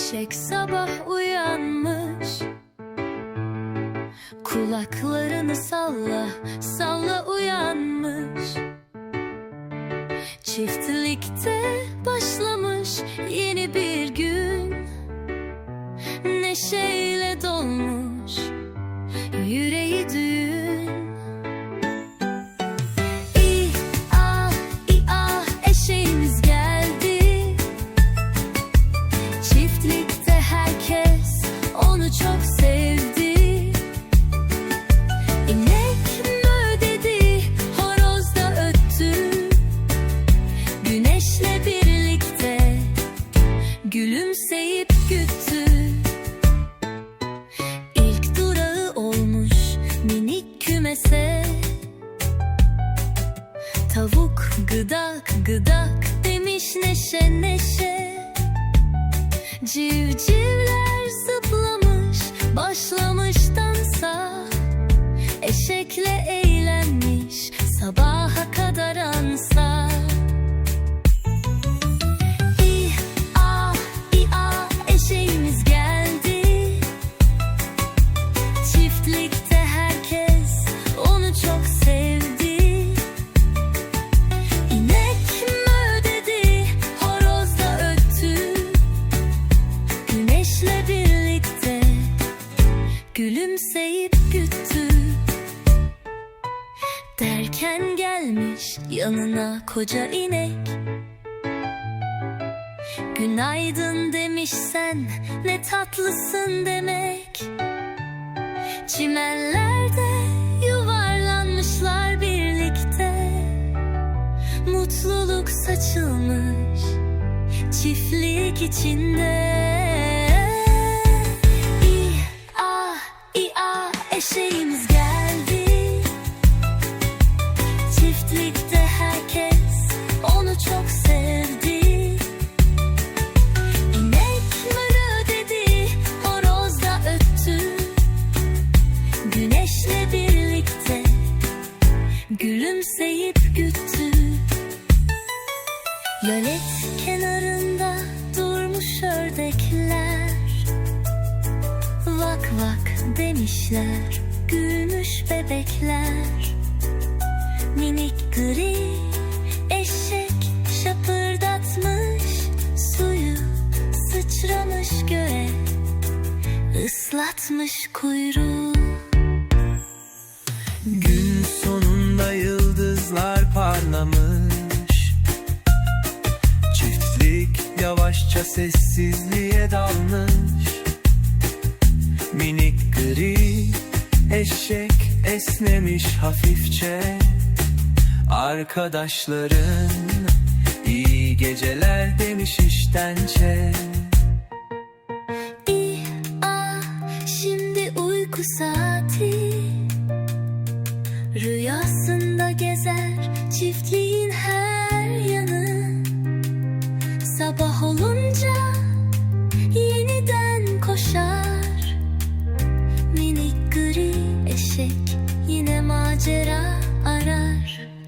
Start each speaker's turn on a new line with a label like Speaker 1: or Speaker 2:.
Speaker 1: Eşek sabah uyanmış. Kulaklarını salla, salla uyanmış. Çiftlikte başlamış yeni bir gün. Neşeyle dolmuş yüreği Tavuk gıdak gıdak demiş neşe neşe. Civcivler zıplamış başlamış dansa Eşekle eğlenmiş Derken gelmiş yanına koca inek. Günaydın demiş sen ne tatlısın demek. Çimenlerde yuvarlanmışlar birlikte. Mutluluk saçılmış çiftlik içinde. İ, ah, i, ah, eşeğimiz gülümseyip güttü. Gölet kenarında durmuş ördekler. Vak vak demişler gülmüş bebekler. Minik gri eşek şapırdatmış Suyu sıçramış göğe. Islatmış kuyruğu
Speaker 2: yavaşça sessizliğe dalmış. Minik gri eşek esnemiş hafifçe. Arkadaşların iyi geceler demiş iştençe.
Speaker 1: İ, ah, şimdi uyku saati. Rüyasında gezer çiftliğin her macera arar.